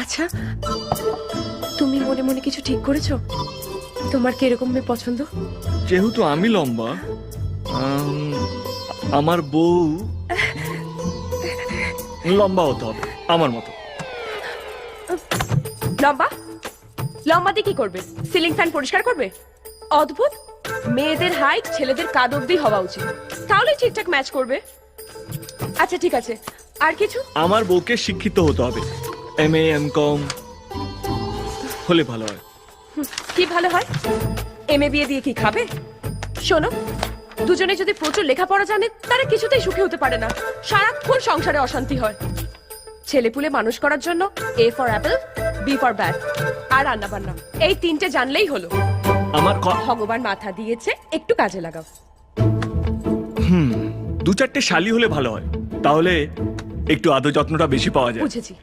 আচ্ছা তুমি মনে মনে কিছু ঠিক করেছ? তোমার কীরকম মেয়ে পছন্দ? যেহেতু আমি লম্বা আম, আমার বউ লম্বা হতে হবে আমার মতো। লম্বা? লম্বা দিয়ে কি করবে? সিলিং ফ্যান পরিষ্কার করবে? অদ্ভুত! মেয়েদের হাইট ছেলেদের কাদ অব্দি হওয়া উচিত। তাহলে ঠিকঠাক ম্যাচ করবে। আচ্ছা ঠিক আছে। আর কিছু? আমার বউকে শিক্ষিত হতে হবে। এম এ এম কম হলে ভালো হয়। কি ভালো হয়? এম এ বিয়ে দিয়ে কি খাবে? শোনো দুজনে যদি প্রচুর লেখাপড়া জানে তারা কিছুতেই সুখী হতে পারে না। সারাক্ষণ সংসারে অশান্তি হয়। ছেলেপুলে মানুষ করার জন্য A for apple B for bat আর রান্না বান্না এই তিনটে জানলেই হলো। আমার ভগবান মাথা দিয়েছে একটু কাজে লাগাও। হুম দু চারটে শালি হলে ভালো হয়। তাহলে একটু আদর যত্নটা বেশি পাওয়া যায়। বুঝেছি।